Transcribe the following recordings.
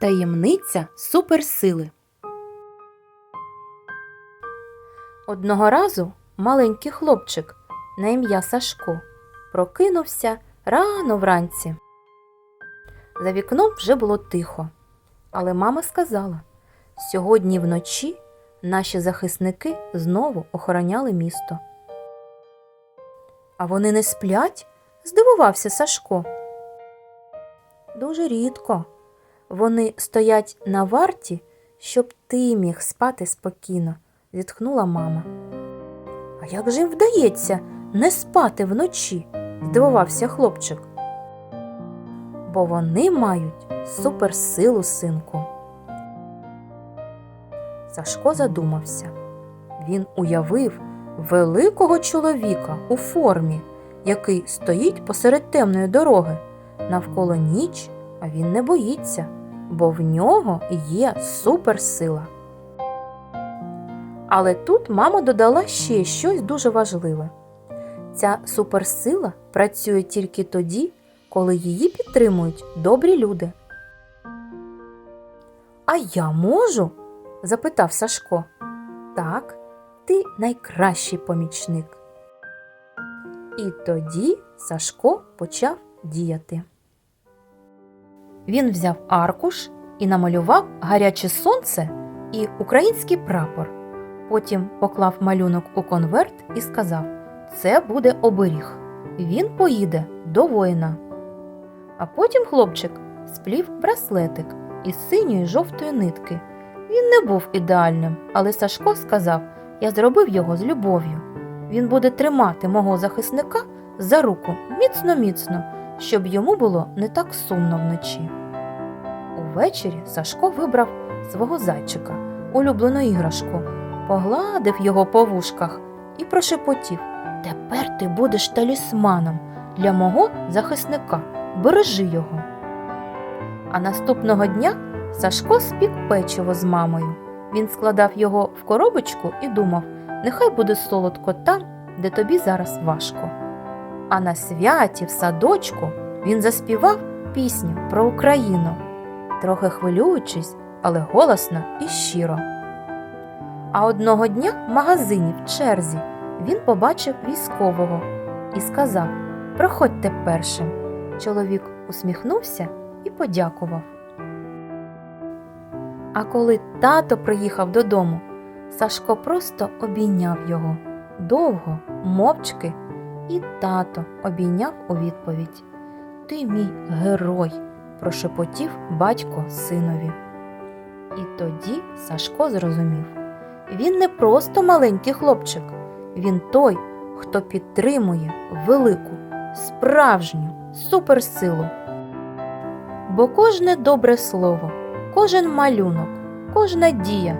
Таємниця суперсили. Одного разу маленький хлопчик на ім'я Сашко прокинувся рано вранці. За вікном вже було тихо, але мама сказала: сьогодні вночі наші захисники знову охороняли місто. А вони не сплять? здивувався Сашко. Дуже рідко. Вони стоять на варті, щоб ти міг спати спокійно, зітхнула мама. А як же їм вдається не спати вночі? здивувався хлопчик. Бо вони мають суперсилу, синку. Сашко задумався. Він уявив великого чоловіка у формі, який стоїть посеред темної дороги. Навколо ніч, а він не боїться, бо в нього є суперсила. Але тут мама додала ще щось дуже важливе. Ця суперсила працює тільки тоді, коли її підтримують добрі люди. А я можу? запитав Сашко. Так, ти найкращий помічник. І тоді Сашко почав діяти. Він взяв аркуш і намалював гаряче сонце і український прапор. Потім поклав малюнок у конверт і сказав: Це буде оберіг. Він поїде до воїна. А потім хлопчик сплів браслетик із синьої жовтої нитки. Він не був ідеальним, але Сашко сказав: Я зробив його з любов'ю. Він буде тримати мого захисника за руку міцно-міцно, щоб йому було не так сумно вночі. Увечері Сашко вибрав свого зайчика, улюблену іграшку, погладив його по вушках і прошепотів Тепер ти будеш талісманом для мого захисника. Бережи його. А наступного дня Сашко спік печиво з мамою. Він складав його в коробочку і думав, нехай буде солодко там, де тобі зараз важко. А на святі в садочку він заспівав пісню про Україну, трохи хвилюючись, але голосно і щиро. А одного дня в магазині в черзі він побачив військового і сказав Проходьте першим. Чоловік усміхнувся і подякував. А коли тато приїхав додому, Сашко просто обійняв його довго, мовчки, і тато обійняв у відповідь. Ти мій герой, прошепотів батько синові. І тоді Сашко зрозумів він не просто маленький хлопчик, він той, хто підтримує велику, справжню суперсилу. Бо кожне добре слово, кожен малюнок, кожна дія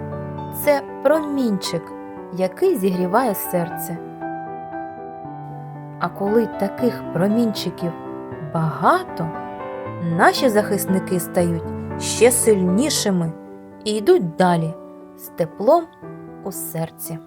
це промінчик, який зігріває серце. А коли таких промінчиків багато, наші захисники стають ще сильнішими і йдуть далі з теплом у серці.